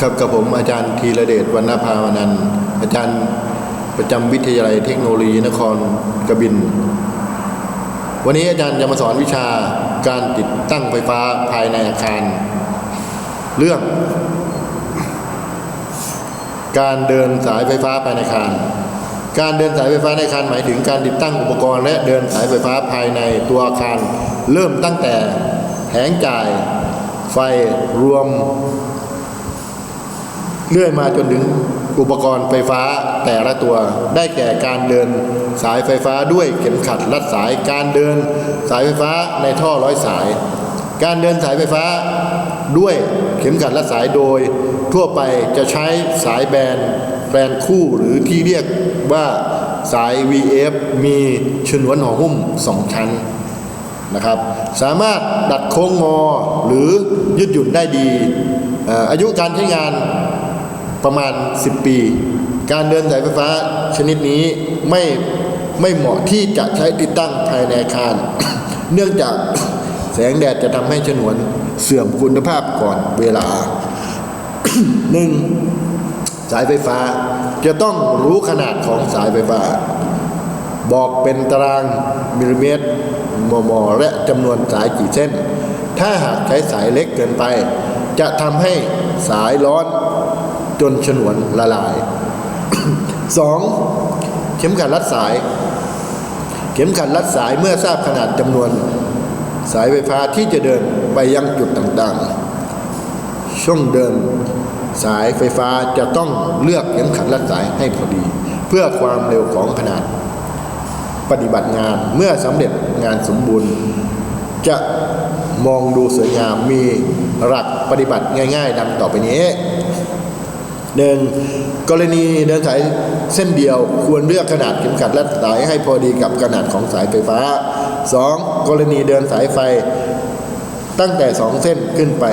ครับกับผมอาจารย์ธีระเดชวรรณภาวนันท์อาจารย์ประจำวิทยาลัยเทคโนโลยีนครกบิน วันนี้อาจารย์จะมาสอนวิชาการติดตั้งไฟฟ้าภายในอาคาร เรื่อง การเดินสายไฟฟ้าภายในอาคาร การเดินสายไฟฟ้าในอาคารหมายถึงการติดตั้งอุปกรณ์และเดินสายไฟฟ้าภายในตัวอาคาร เริ่มตั้งแต่แผงจ่าย ไฟรวม เลื่อยมาจนถึงอุปกรณ์ไฟฟ้าแต่ละตัว ได้แก่การเดินสายไฟฟ้าด้วยเข็มขัดรัดสายการเดินสายไฟฟ้าในท่อร้อยสาย การเดินสายไฟฟ้าด้วยเข็มขัดรัดสายโดย ทั่วไปจะใช้สายแบนแบนคู่หรือที่เรียกว่าสาย VF มีฉนวนห่อหุ้มสองชั้นนะครับ สามารถดัดโค้งงอหรือยืดหยุ่นได้ดี อายุการใช้งาน ประมาณ 10 ปี การเดินสายไฟฟ้าชนิดนี้ไม่ไม่เหมาะที่จะใช้ติดตั้งภายในอาคาร เนื่องจากแสงแดดจะทำให้ฉนวนเสื่อมคุณภาพก่อนเวลาหนึ่งสายไฟฟ้าจะต้องรู้ขนาดของสายไฟฟ้า บอกเป็นตารางมิลลิเมตรมมและจำนวนสายกี่เส้น ถ้าหากใช้สายเล็กเกินไป จะทำให้สายร้อน จนฉนวนละลาย 2. เข็มขัดรัดสาย เข็มขัดรัดสายเมื่อทราบขนาดจำนวน สายไฟฟ้าที่จะเดินไปยังจุดต่างๆ ช่วงเดินสายไฟฟ้าจะต้องเลือกเข็มขัดรัดสายให้พอดี เพื่อความเร็วของขนาด ปฏิบัติงานเมื่อสำเร็จงานสมบูรณ์ จะมองดูสวยงามมีหลักปฏิบัติง่าย ๆ ดังต่อไปนี้ หนึ่งกรณีเดินสายเส้นเดียวควรเลือกขนาดเข็มขัดและสายให้พอดีกับขนาดของสายไฟฟ้า 2. กรณีเดินสายไฟ ตั้งแต่ 2 เส้นขึ้นไป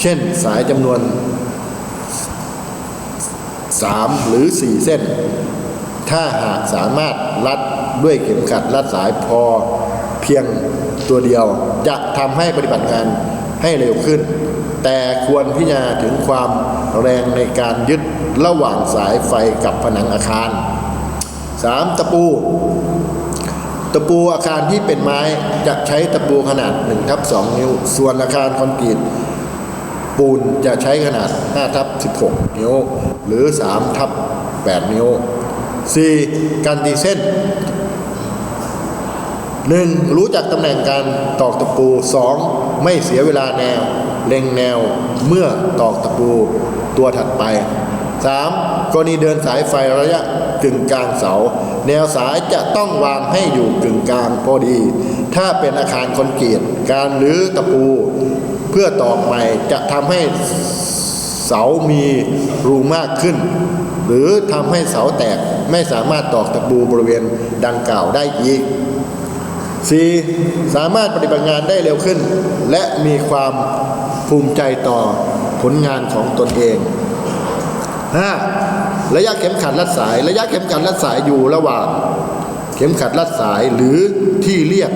เช่นสายจำนวน 3 หรือ 4 เส้น ถ้าหากสามารถรัดด้วยเข็มขัดรัดสายพอเพียงตัวเดียว จะทำให้ปฏิบัติงานให้เร็วขึ้น แต่ควรพิจารณาถึงความ แรงในการยึดระหว่างสายไฟกับผนังอาคาร 3. ตะปู ตะปูอาคารที่เป็นไม้จะใช้ตะปูขนาด1ทับ2นิ้ว ส่วนอาคารคอนกรีตปูนจะใช้ขนาด5ทับ16 นิ้ว หรือ3ทับ8นิ้ว 4. การตีเส้น 1. รู้จักตำแหน่งการตอกตะปู 2. ไม่เสียเวลาแนว เล็งแนวเมื่อตอกตะปูตัวถัดไป 3. กรณีเดินสายไฟระยะกึ่งกลางเสา แนวสายจะต้องวางให้อยู่กึ่งกลางพอดี ถ้าเป็นอาคารคอนกรีตการรื้อตะปู เพื่อตอกใหม่จะทำให้เสามีรูมากขึ้น หรือทำให้เสาแตกไม่สามารถตอกตะปูบริเวณดังกล่าวได้อีก 4. สามารถปฏิบัติงานได้เร็วขึ้น และมีความภูมิใจต่อผลงานของตนเอง 5. ระยะเข็มขัดรัดสาย ระยะเข็มขัดรัดสายอยู่ระหว่าง เข็มขัดรัดสายหรือที่เรียก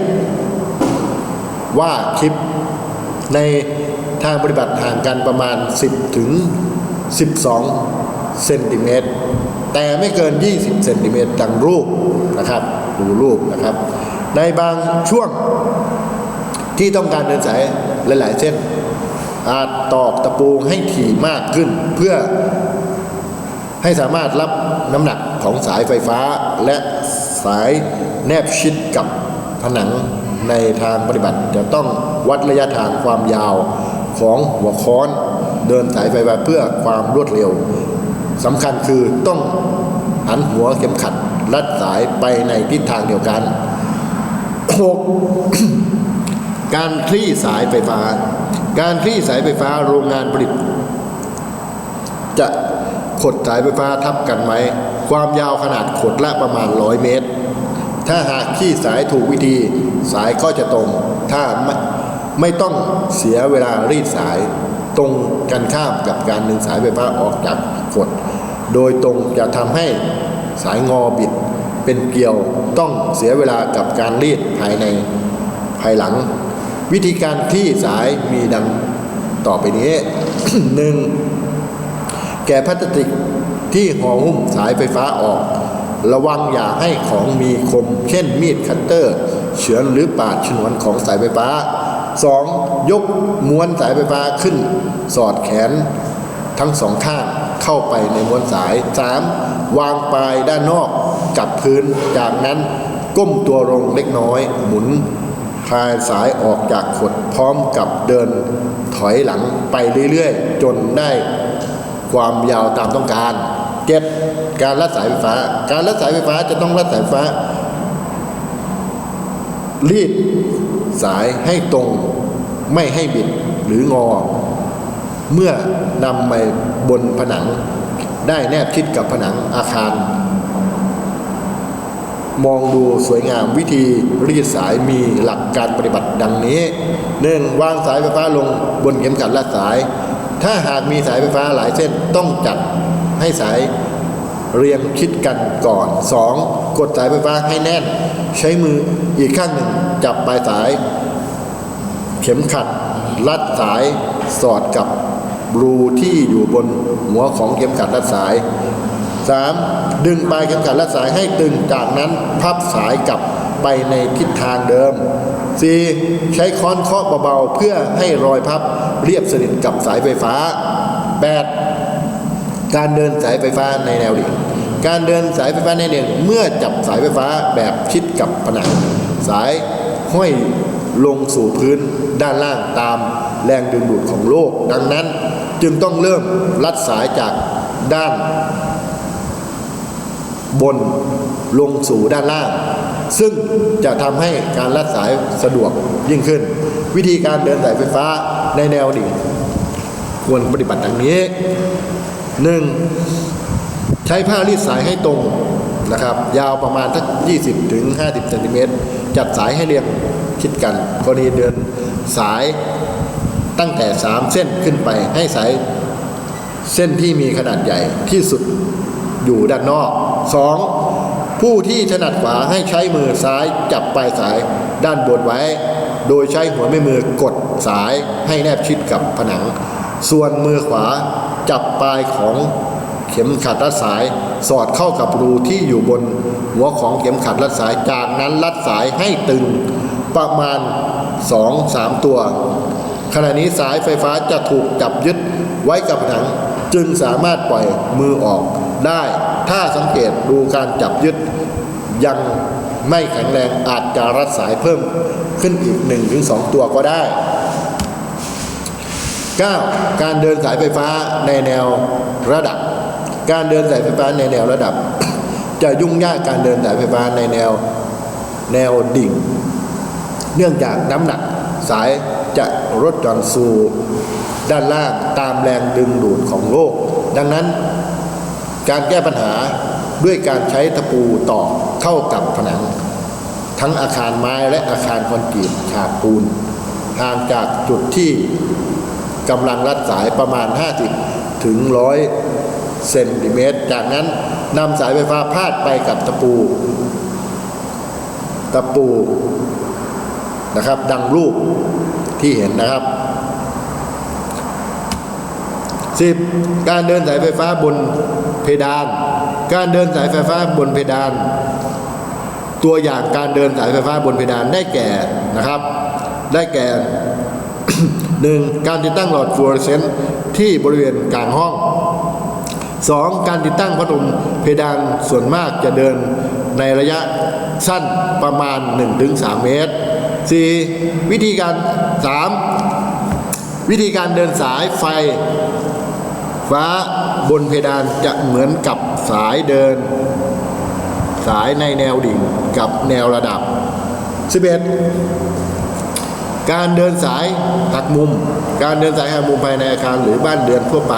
ว่าคลิปในทางปฏิบัติห่างกันประมาณ 10 ถึง 12 เซนติเมตร แต่ไม่เกิน 20 เซนติเมตรดังรูปนะครับ ดูรูปนะครับ ในบางช่วงที่ต้องการเดินสายหลาย ๆ เส้น อาจตอกตะปูให้ถี่มากขึ้น เพื่อให้สามารถรับน้ำหนักของสายไฟฟ้าและสายแนบชิดกับผนังในทางปฏิบัติ จะต้องวัดระยะทางความยาวของหัวค้อนเดินสายไฟฟ้าเพื่อความรวดเร็วสำคัญคือต้องหันหัวเข็มขัดลัดสายไปในทิศทางเดียวกัน 6. การคลี่สายไฟฟ้า การคลี่สายไฟฟ้าโรงงานผลิต จะขดสายไฟฟ้าทับกันไหม ความยาวขนาดขดละประมาณ100เมตร ถ้าหากที่สายถูกวิธีสายก็จะตรง ถ้าไม่ไม่ต้องเสียเวลารีดสาย ตรงกันข้ามกับการดึงสายไฟฟ้าออกจากขด โดยตรงจะทำให้สายงอบิด เป็นเกลียวต้องเสียเวลากับการรีดภายในภายหลัง วิธีการคลี่สายมีดังต่อไปนี้หนึ่งแกะพลาสติกที่ห่อหุ้มสายไฟฟ้าออก ระวังอย่าให้ของมีคม เช่นมีดคัตเตอร์ เฉือนหรือปาดฉนวนของสายไฟฟ้า 2. ยกม้วนสายไฟฟ้าขึ้น สอดแขนทั้งสองข้าง เข้าไปในม้วนสาย 3. วางปลายด้านนอกกับพื้น จากนั้นก้มตัวลงเล็กน้อย หมุนคลายสายออกจากขดพร้อมกับเดินถอยหลังไปเรื่อยๆ จนได้ความยาวตามต้องการเจ็ดการรัดสายไฟฟ้า การรัดสายไฟฟ้าจะต้องรัดสายไฟฟ้า รีดสายให้ตรงไม่ให้บิดหรืองอ เมื่อนำไปบนผนังได้แนบชิดกับผนังอาคาร มองดูสวยงามวิธีรีดสายมีหลักการปฏิบัติดังนี้ 1. วางสายไฟฟ้าลงบนเข็มขัดลาดสาย ถ้าหากมีสายไฟฟ้าหลายเส้นต้องจัดให้สายเรียงชิดกันก่อน 2. กดสายไฟฟ้าให้แน่น ใช้มืออีกข้างหนึ่งจับปลายสาย เข็มขัดรัดสายสอดกับ รูที่อยู่บนหัวของเข็มขัดรัดสาย 3. ดึงปลายเข็มขัดรัดสายให้ตึงจากนั้นพับสายกลับไปในทิศทางเดิม 4. ใช้ค้อนเคาะเบาๆ เพื่อให้รอยพับเรียบสนิทกับสายไฟฟ้า 8. การเดินสายไฟฟ้าในแนวดิ่งการเดินสายไฟฟ้าในแนวดิ่งเมื่อจับสายไฟฟ้าแบบชิดกับผนัง สายห้อย ลงสู่พื้นด้านล่างตามแรงดึงดูดของโลก ดังนั้นจึงต้องเริ่มลัดสายจากด้าน บนลงสู่ด้านล่าง ซึ่งจะทำให้การลัดสายสะดวกยิ่งขึ้น วิธีการเดินสายไฟฟ้าในแนวดิ่งควรปฏิบัติดังนี้ 1. ใช้ผ้ารีดสายให้ตรงนะครับ ยาวประมาณทัก 20 ถึง 50เซนติเมตรจัดสายให้เรียง ชิดกันกรณีเดินสายตั้งแต่ 3 เส้นขึ้นไปให้สายเส้นที่มีขนาดใหญ่ที่สุดอยู่ด้านนอก 2. ผู้ที่ถนัดขวาให้ใช้มือซ้ายจับปลายสายด้านบนไว้ โดยใช้หัวแม่มือกดสายให้แนบชิดกับผนัง ส่วนมือขวาจับปลายของเข็มขัดรัดสายสอดเข้ากับรูที่อยู่บน หัวของเข็มขัดรัดสายจากนั้นรัดสายให้ตึงประมาณ 2-3 ตัว ขณะนี้สายไฟฟ้าจะถูกจับยึดไว้กับผนัง จึงสามารถปล่อยมือออกได้ ถ้าสังเกตดูการจับยึด ยังไม่แข็งแรงอาจจะรัดสายเพิ่มขึ้นอีก 1-2 ตัวก็ได้ 9. การเดินสายไฟฟ้าในแนวระดับ การเดินสายไฟฟ้าในแนวระดับ จะยุ่งยากการเดินสายไฟฟ้าในแนวแนวดิ่ง เนื่องจากน้ำหนักสายจะลดหย่อนสู่ด้านล่างตามแรงดึงดูดของโลก ดังนั้นการแก้ปัญหาด้วยการใช้ตะปูตอกเข้ากับผนัง ทั้งอาคารไม้และอาคารคอนกรีตฉาบปูนห่างจากจุดที่กำลังรัดสายประมาณ 50 ถึง 100 เซนติเมตร จากนั้นนำสายไฟฟ้าพาดไปกับตะปู ตะปูนะครับ ดังรูปที่เห็นนะครับ 10. การเดินสายไฟฟ้าบนเพดาน การเดินสายไฟฟ้าบนเพดาน ตัวอย่างการเดินสายไฟฟ้าบนเพดานได้แก่นะครับ ได้แก่หนึ่งการติดตั้งหลอดฟลูออเรสเซนต์ที่บริเวณกลางห้อง 2. การติดตั้งพัดลมเพดานส่วนมากจะเดินในระยะสั้นประมาณ 1-3 เมตร 4. วิธีการ 3. วิธีการเดินสายไฟ ฟ้าบนเพดานจะเหมือนกับสายเดิน สายในแนวดิ่งกับแนวระดับ 11. การเดินสายหักมุม การเดินสายหักมุมภายในอาคารหรือบ้านเรือนทั่วไป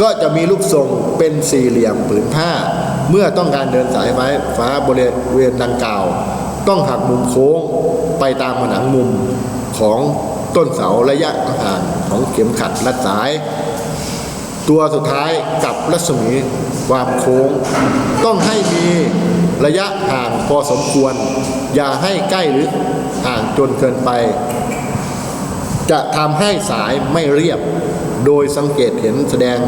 ก็จะมีลูกทรงเป็นสี่เหลี่ยมผืนผ้า เมื่อต้องการเดินสายไฟฟ้าบริเวณดังกล่าว ต้องหักมุมโค้งไปตามผนังมุมของต้นเสาระยะห่างของเข็มขัดรัดสาย ตัวสุดท้ายกับรัศมีความโค้ง ต้องให้มีระยะห่างพอสมควร อย่าให้ใกล้หรือห่างจนเกินไป จะทำให้สายไม่เรียบ โดยสังเกตเห็นแสดง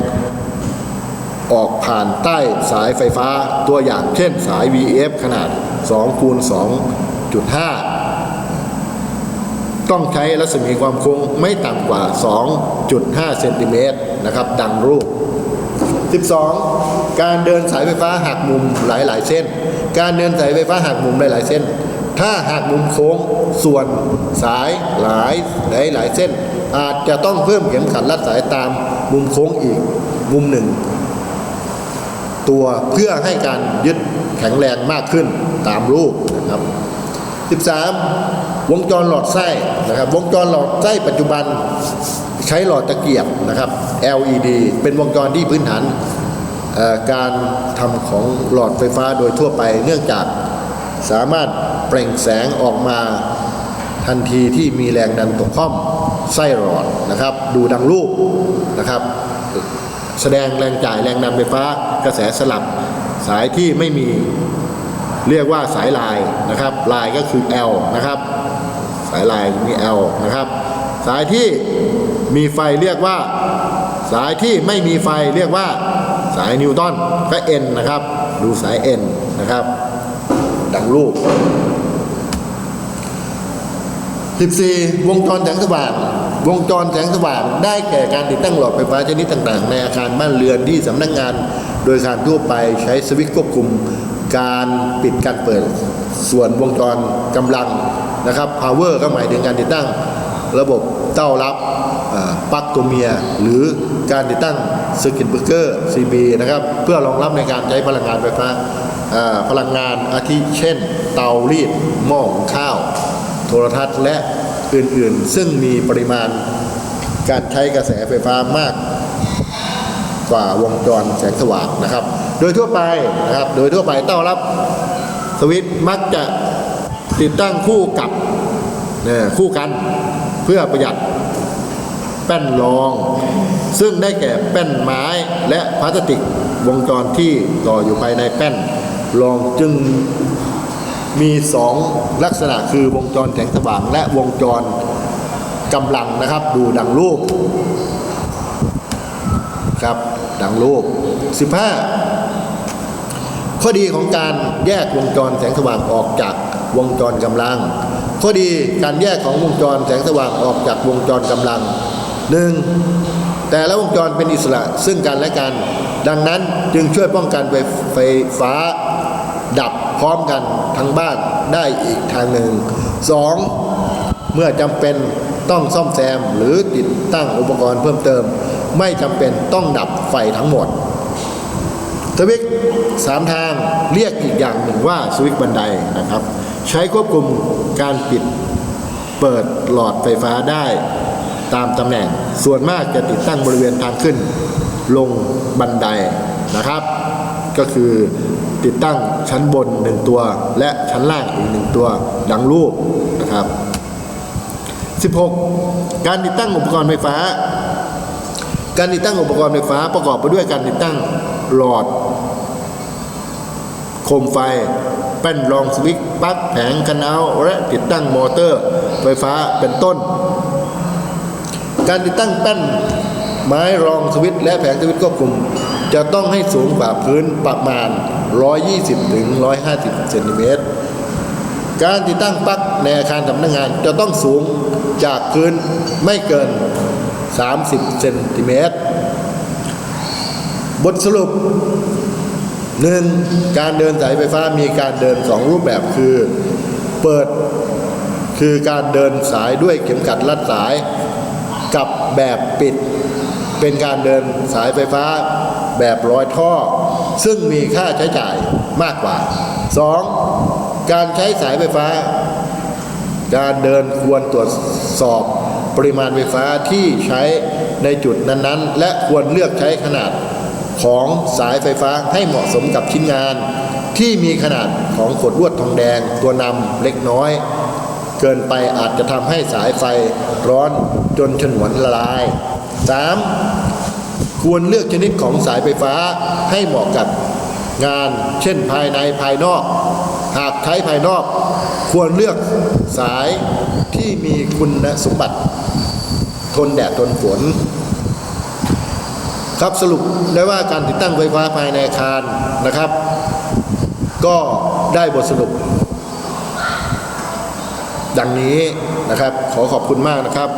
ออกผ่านใต้สายไฟฟ้าตัวอย่างเช่นสาย VF ขนาด2คูณ2.5 ต้องใช้รัศมีความคงไม่ต่ำกว่า 2.5 เซนติเมตรนะครับ ดังรูป 12. การเดินสายไฟฟ้าหักมุมหลายๆ เส้น การเดินสายไฟฟ้าหักมุมหลายๆเส้น ถ้าหักมุมโค้งส่วนสายหลายหลายหลายเส้น อาจจะต้องเพิ่มเข็มขัดรัดสายตามมุมโค้งอีกมุมหนึ่ง ตัวเพื่อให้การยึดแข็งแรงมากขึ้นตามรูปนะครับ 13 วงจรหลอดไส้นะครับ วงจรหลอดไส้ปัจจุบันใช้หลอดตะเกียบนะครับ LED เป็นวงจรที่พื้นฐานการทำของหลอดไฟฟ้าโดยทั่วไป เนื่องจากสามารถเปล่งแสงออกมาทันทีที่มีแรงดันตกข้อม ไส้หลอดนะครับ ดูดังรูปนะครับ แสดงแรงจ่ายแรงดันไฟฟ้ากระแสสลับสายที่ไม่มีเรียกว่าสายลายนะครับ ลายก็คือ L นะครับ สายลายมี L นะครับ สายที่มีไฟเรียกว่า สายที่ไม่มีไฟเรียกว่าสายนิวตันก็ N นะครับ ดูสาย N นะครับ ดังรูป 14 วงจรแสงสว่าง วงจรแสงสว่างได้แก่การติดตั้งหลอดไฟฟ้าชนิดต่างๆ ในอาคารบ้านเรือนที่สำนักงาน โดยการทั่วไปใช้สวิตช์ควบคุมการปิดการเปิด ส่วนวงจรกำลังนะครับ power ก็หมายถึงการติดตั้งระบบเต้ารับปลั๊กตัวเมีย หรือการติดตั้ง circuit breaker CB นะครับ เพื่อรองรับในการใช้พลังงานไฟฟ้าอ่าพลังงานอาทิเช่น เตารีดหม้อหุงข้าว โทรทัศน์และอื่นๆ ซึ่งมีปริมาณการใช้กระแสไฟฟ้ามากกว่าวงจรแสงสว่างนะครับ โดยทั่วไปนะครับ โดยทั่วไปเต้ารับสวิตช์มักจะติดตั้งคู่กับเนี่ยคู่กันเพื่อประหยัดแป้นรอง ซึ่งได้แก่แป้นไม้และพลาสติกวงจรที่ต่ออยู่ภายในแป้นรองจึง มีสองลักษณะคือวงจรแสงสว่าง และวงจรกำลังนะครับ ดูดังรูปครับดังรูป 15 ข้อดีของการแยกวงจรแสงสว่างออกจากวงจรกำลัง ข้อดีการแยกของวงจรแสงสว่างออกจากวงจรกำลังหนึ่งแต่ละวงจรเป็นอิสระซึ่งกันและกัน ดังนั้นจึงช่วยป้องกันไฟไฟฟ้า พร้อมกันทั้งบ้านได้อีกทางหนึ่ง 2. เมื่อจำเป็นต้องซ่อมแซมหรือติดตั้งอุปกรณ์เพิ่มเติม ไม่จำเป็นต้องดับไฟทั้งหมดสวิตช์สามทางเรียกอีกอย่างหนึ่งว่าสวิตช์บันไดนะครับ ใช้ควบคุมการปิดเปิดหลอดไฟฟ้าได้ตามตำแหน่ง ส่วนมากจะติดตั้งบริเวณทางขึ้น ลงบันไดนะครับ ก็คือ ติดตั้งชั้นบนหนึ่งตัว และชั้นล่างอีกหนึ่งตัวดังรูปนะครับ 16. การติดตั้งอุปกรณ์ไฟฟ้า การติดตั้งอุปกรณ์ไฟฟ้าประกอบไปด้วยการติดตั้งหลอด โคมไฟ แป้นรองสวิตช์ปลั๊กแผงกันเอาท์และติดตั้งมอเตอร์ ไฟฟ้าเป็นต้น การติดตั้งแป้นไม้รองสวิตช์และแผงสวิตช์ควบคุม จะต้องให้สูงกว่าพื้นประมาณ 120ถึง150เซนติเมตรการติดตั้งปลั๊กในอาคารสำนักงานจะต้องสูงจากพื้นไม่เกิน 30เซนติเมตร บทสรุปหนึ่งการเดินสายไฟฟ้ามีการเดินสองรูปแบบคือ เปิดคือการเดินสายด้วยเข็มขัดรัดสายกับแบบปิด เป็นการเดินสายไฟฟ้าแบบร้อยท่อ ซึ่งมีค่าใช้จ่ายมากกว่า 2. การใช้สายไฟฟ้า การเดินควรตรวจสอบปริมาณไฟฟ้าที่ใช้ในจุดนั้นๆ และควรเลือกใช้ขนาดของสายไฟฟ้าให้เหมาะสมกับชิ้นงาน ที่มีขนาดของขดลวดทองแดงตัวนำเล็กน้อย เกินไปอาจจะทำให้สายไฟร้อนจนฉนวนละลาย 3. ควรเลือกชนิดของสายไฟฟ้า ให้เหมาะกับงานเช่นภายในภายนอก หากใช้ภายนอก ควรเลือกสายที่มีคุณสมบัติ ทนแดดทนฝน ครับสรุปได้ว่าการติดตั้งไฟฟ้าภายในอาคารนะครับ ก็ได้บทสรุป ดังนี้นะครับขอขอบคุณมากนะครับ